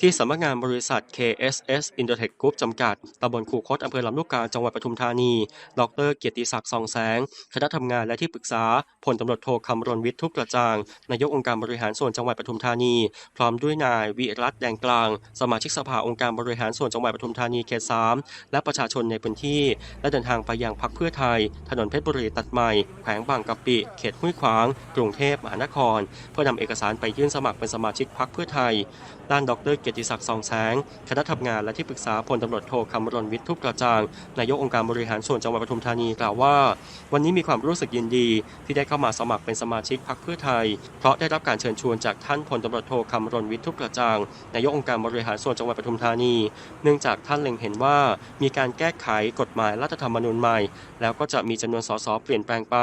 ที่สำนักงานบริษัท KSS Intertech Group จำกัด ตำบลคูคตอำเภอลำลูกกา จังหวัดปทุมธานี ดรเกียรติศักดิ์สองแสง คณะทำงานและที่ปรึกษา พลตำรวจโทคำรณวิทย์ทุกกระจ่าง นายกองค์การบริหารส่วนจังหวัดปทุมธานี พร้อมด้วยนายวิรัตแดงกลาง สมาชิกสภาองค์การบริหารส่วนจังหวัดปทุมธานีเขต3และประชาชนในพื้นที่ และเดินทางไปยังพักเพื่อไทย ถนนเพชรบุรีตัดใหม่ แขวงบางกะปิ เขตห้วยขวาง กรุงเทพมหานคร เพื่อนำเอกสารไปยื่นสมัครเป็นสมาชิกพักเพื่อไทย ด้านดรเกียรติศักดิ์สองแสง คณะทำงานและที่ปรึกษาพลตำรวจโทคำรณวิทย์ทุกกระจ่าง นายกองค์การบริหารส่วนจังหวัดปทุมธานีกล่าวว่า วันนี้มีความรู้สึกยินดี ที่ได้เข้ามาสมัครเป็นสมาชิกพักเพื่อไทย เพราะได้รับการเชิญชวนจากท่านพลตำรวจโทคำรณวิทย์ทุกกระจ่าง นายกองค์การบริหารส่วนจังหวัดปทุมธานี เนื่องจากท่านเล็งเห็นว่ามีการแก้ไขกฎหมายรัฐธรรมนูญใหม่ แล้วก็จะมีจำนวนสสเปลี่ยนแปลงไป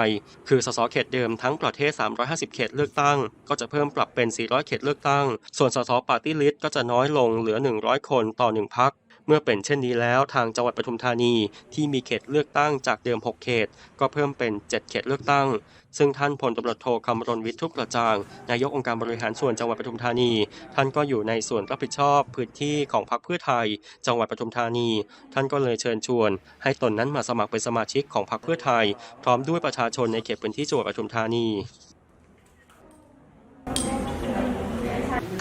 คือสสเขตเดิมทั้งประเทศ 350 เขตเลือกตั้ง ก็จะเพิ่มปรับเป็น 400 เขตเลือกตั้ง ส่วนสสปาร์ตี้ลิสต์ก็จะน้อยลงเหลือ 100 คนต่อ 1พัก เมื่อเป็นเช่นนี้แล้วทางจังหวัดปทุมธานีที่มีเขตเลือกตั้งจากเดิม 6 เขต ก็เพิ่มเป็น 7 เขตเลือกตั้ง ซึ่งท่านพลตำรวจโทคำรณวิทย์ทุกกระจ่าง นายกองค์การบริหารส่วนจังหวัดปทุมธานี ท่านก็อยู่ในส่วนรับผิดชอบพื้นที่ของพรรคเพื่อไทย จังหวัดปทุมธานี ท่านก็เลยเชิญชวน ให้ตนนั้นมาสมัครเป็นสมาชิกของพรรคเพื่อไทย พร้อมด้วยประชาชนในเขตพื้นที่จังหวัดปทุมธานี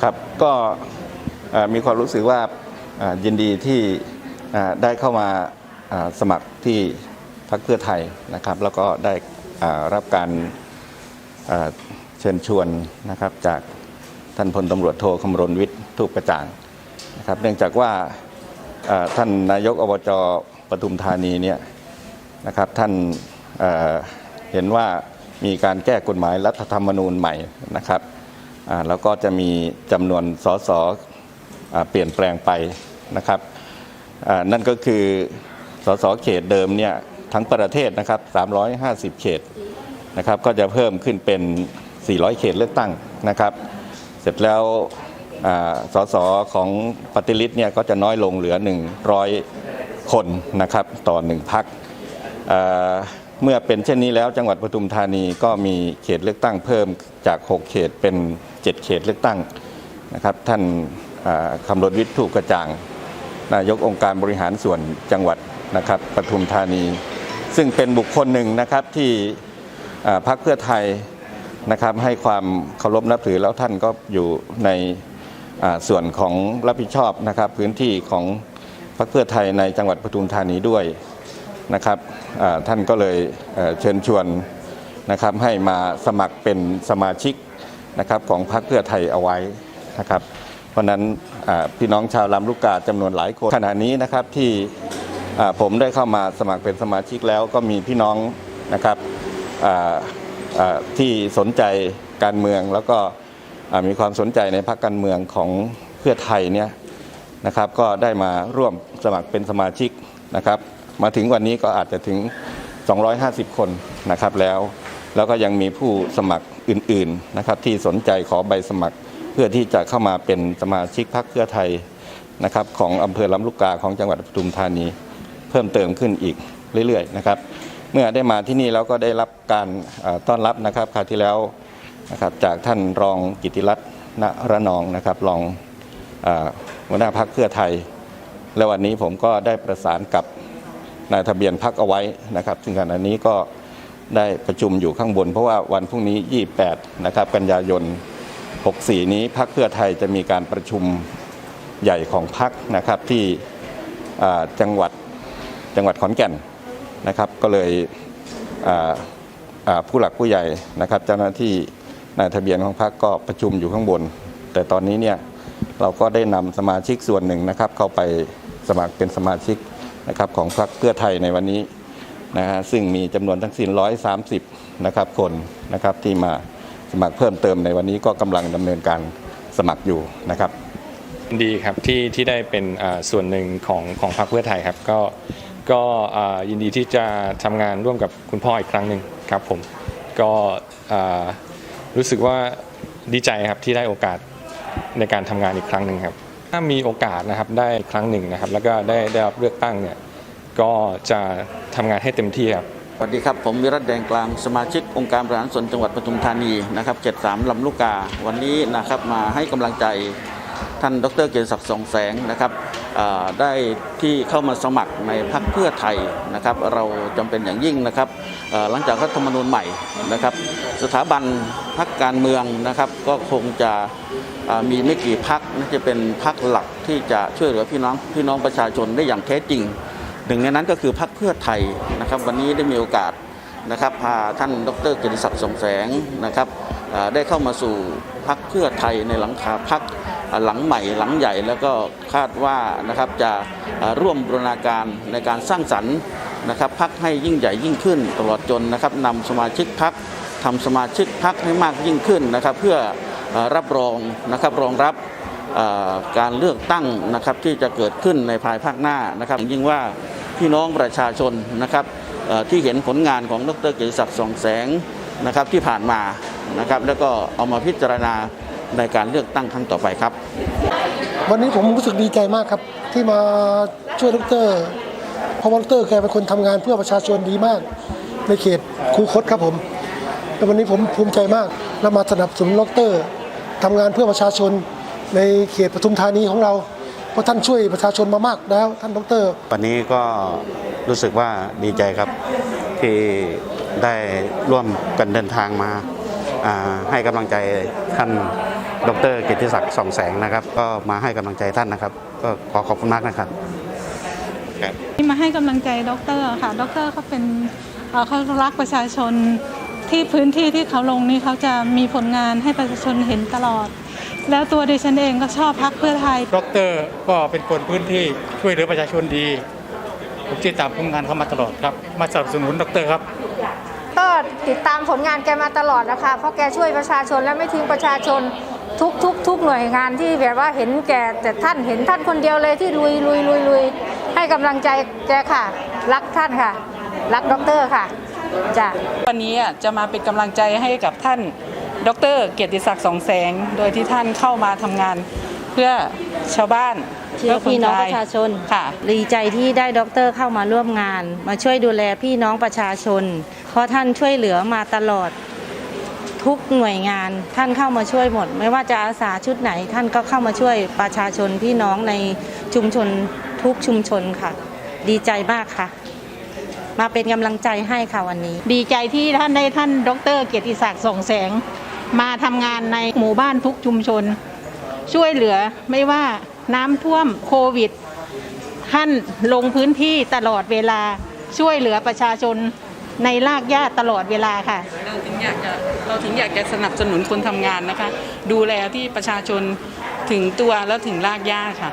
ครับก็ มีความรู้สึกว่ายินดีที่ได้เข้ามาสมัครที่พรรคเพื่อไทยนะครับ แล้วก็ได้รับการเชิญชวนนะครับจากท่านพลตำรวจโทคำรณวิทย์ทุกกระจ่างนะครับ เนื่องจากว่าท่านนายกอบจปทุมธานีเนี่ยนะครับท่านเเห็นว่ามีการแก้กฎหมายรัฐธรรมนูญใหม่นะครับแล้วก็จะมีจำนวนสส เปลี่ยนแปลงไปนะครับนั่นก็คือสสเขตเดิมเนี่ยทั้งประเทศนะครับ 350 เขตนะครับก็จะเพิ่มขึ้นเป็น 400 เขตเลือกตั้งนะครับ เสร็จแล้วสสของปฏิริษเนี่ยก็จะน้อยลงเหลือ 100 คนนะครับต่อหนึ่งพักเมื่อเป็นเช่นนี้แล้วจังหวัดปทุมธานีก็มีเขตเลือกตั้งเพิ่มจาก 6 เขตเป็น 7 เขตเลือกตั้งนะครับท่าน คำรณวิทย์ถูกกระจ่าง นายกองค์การบริหารส่วนจังหวัดนะครับปทุมธานี ซึ่งเป็นบุคคลหนึ่งนะครับที่พรรคเพื่อไทยนะครับให้ความเคารพนับถือแล้วท่านก็อยู่ในส่วนของรับผิดชอบนะครับพื้นที่ของพรรคเพื่อไทยในจังหวัดปทุมธานีด้วยนะครับท่านก็เลยเอ่อเชิญชวนนะครับให้มาสมัครเป็นสมาชิกนะครับของพรรคเพื่อไทยเอาไว้นะครับ เพราะนั้นพี่น้องชาวลำลูกกาจำนวนหลายคนขณะนี้นะครับที่ผมได้เข้ามาสมัครเป็นสมาชิกแล้วก็มีพี่น้องนะครับที่สนใจการเมืองแล้วก็มีความสนใจในพรรคการเมืองของเพื่อไทยเนี่ยนะครับ ก็ได้มาร่วมสมัครเป็นสมาชิกนะครับ มาถึงวันนี้ก็อาจจะถึง 250 คนนะครับแล้ว แล้วก็ยังมีผู้สมัครอื่นๆนะครับที่สนใจขอใบสมัคร เพื่อที่จะเข้ามาเป็นสมาชิกพรรคเพื่อไทยนะครับของอำเภอลำลูกกาของจังหวัดปทุมธานี เพิ่มเติมขึ้นอีกเรื่อยๆนะครับ เมื่อได้มาที่นี่แล้วก็ได้รับการต้อนรับนะครับคราวที่แล้วนะครับจากท่านรองกิติรัตน์ณระนองนะครับรองหัวหน้าพักเพื่อไทย และวันนี้ผมก็ได้ประสานกับนายทะเบียนพักเอาไว้นะครับ ซึ่งขณะนี้ก็ได้ประชุมอยู่ข้างบน เพราะว่าวันพรุ่งนี้ 28 นะครับ กันยายน 64 นี้พักเพื่อไทยจะมีการประชุมใหญ่ของพักนะครับที่จังหวัดจังหวัดขอนแก่นนะครับ ก็เลยผู้หลักผู้ใหญ่นะครับ เจ้าหน้าที่นายทะเบียนของพักก็ประชุมอยู่ข้างบน แต่ตอนนี้เนี่ยเราก็ได้นำสมาชิกส่วนหนึ่งนะครับ เข้าไปสมัครเป็นสมาชิกนะครับของพรรคเพื่อไทยในวันนี้นะฮะซึ่งมีจำนวนทั้งสิ้น130นะครับคนนะครับที่มา สมัครเพิ่มเติมในวันนี้ก็กำลังดำเนินการสมัครอยู่นะครับดีครับที่ที่ได้เป็นส่วนหนึ่งของของพรรคเพื่อไทยครับ ก็ก็ยินดีที่จะทำงานร่วมกับคุณพ่ออีกครั้งหนึ่งครับผมก็รู้สึกว่าดีใจครับที่ได้โอกาสในการทำงานอีกครั้งหนึ่งครับ ถ้ามีโอกาสนะครับได้ครั้งหนึ่งนะครับ แล้วก็ได้ได้รับเลือกตั้งเนี่ยก็จะทำงานให้เต็มที่ครับ วัสดีครับ ผมวิรัตแดงกลางสมาชิกองค์การบริหารส่วนจังหวัดปทุมธานีนะครับ73ลำลูกกา วันนี้นะครับมาให้กำลังใจท่านดรเกียรติศักดิ์สองแสงนะครับได้ที่เข้ามาสมัครในพรรคเพื่อไทยนะครับ เราจำเป็นอย่างยิ่งนะครับหลังจากรัฐธรรมนูญใหม่นะครับ สถาบันพรรคการเมืองนะครับ ก็คงจะมีไม่กี่พรรคน่าจะเป็นพรรคหลักที่จะช่วยเหลือพี่น้องพี่น้องประชาชนได้อย่างแท้จริงหนึ่งในนั้นก็คือพรรค พื่อไทยนะครับ วันนี้ได้มีโอกาสนะครับพาท่านดรเกียรติศักดิ์สงแสงนะครับได้เข้ามาสู่พรรคเพื่อไทยในหลังคาพรรคอ่าหลังใหม่หลังใหญ่แล้วก็คาดว่านะครับจะร่วมบรณาการในการสร้างสรรค์นะครับพรรคให้ยิ่งใหญ่ยิ่งขึ้นตลอดจนนะครับนำสมาชิกพรรคทำสมาชิกพรรคให้มากยิ่งขึ้นนะครับ เพื่อรับรองนะครับรองรับการเลือกตั้งนะครับที่จะเกิดขึ้นในภายภาคหน้านะครับยิ่งว่า พี่น้องประชาชนนะครับที่เห็นผลงานของดรเกียรติศักดิ์สองแสงนะครับที่ผ่านมานะครับแล้วก็เอามาพิจารณาในการเลือกตั้งครั้งต่อไปครับ วันนี้ผมรู้สึกดีใจมากครับที่มาช่วยดรเพราะว่าดรแกเป็นคนทำงานเพื่อประชาชนดีมาก ในเขตคูคตครับผมและวันนี้ผมภูมิใจมากและมาสนับสนุนดรทำงานเพื่อประชาชนในเขตปทุมธานีของเรา เพราะท่านช่วยประชาชนมามากแล้วท่านดร วันนี้ก็รู้สึกว่าดีใจครับที่ได้ร่วมกันเดินทางมาอ่าให้กำลังใจท่านดรเกียรติศักดิ์ส่องแสงนะครับ ก็มาให้กำลังใจท่านนะครับ ก็ขอขอบคุณมากนะครับที่มาให้กำลังใจดรค่ะดรเขาเป็นเอ่อเขารักประชาชนที่พื้นที่ที่เขาลงนี่เขาจะมีผลงานให้ประชาชนเห็นตลอด แล้วตัวดิฉันเองก็ชอบพักเพื่อไทยดรก็เป็นคนพื้นที่ช่วยเหลือประชาชนดี ผมติดตามผลงานเขามาตลอดครับ มาสนับสนุนดรครับ ก็ติดตามผลงานแกมาตลอดนะคะ เพราะแกช่วยประชาชนและไม่ทิ้งประชาชนทุกทุกทุกหน่วยงานที่แบบว่าเห็นแกแต่ท่านเห็นท่านคนเดียวเลยที่ลุยลุยลุยลุยให้กำลังใจแกค่ะ รักท่านค่ะ รักดรค่ะจ้ะวันนี้อะจะมาเป็นกำลังใจให้กับท่าน ดร เกียรติศักดิ์สองแสง โดยที่ท่านเข้ามาทำงานเพื่อชาวบ้านเพื่อพี่น้องประชาชนค่ะดีใจที่ได้ด็อกเตอร์เข้ามาร่วมงาน มาช่วยดูแลพี่น้องประชาชน เพราะท่านช่วยเหลือมาตลอดทุกหน่วยงานท่านเข้ามาช่วยหมด ไม่ว่าจะอาสาชุดไหน ท่านก็เข้ามาช่วยประชาชนพี่น้องในชุมชนทุกชุมชนค่ะ ดีใจมากค่ะ มาเป็นกำลังใจให้ค่ะวันนี้ ดีใจที่ท่านได้ท่านดร เกียรติศักดิ์ส่งแสง มาทำงานในหมู่บ้านทุกชุมชน ช่วยเหลือไม่ว่าน้ำท่วมโควิด ท่านลงพื้นที่ตลอดเวลาช่วยเหลือประชาชนในรากหญ้าตลอดเวลาค่ะ เราถึงอยากจะเราถึงอยากจะสนับสนุนคนทำงานนะคะ ดูแลที่ประชาชนถึงตัวแล้วถึงรากหญ้าค่ะ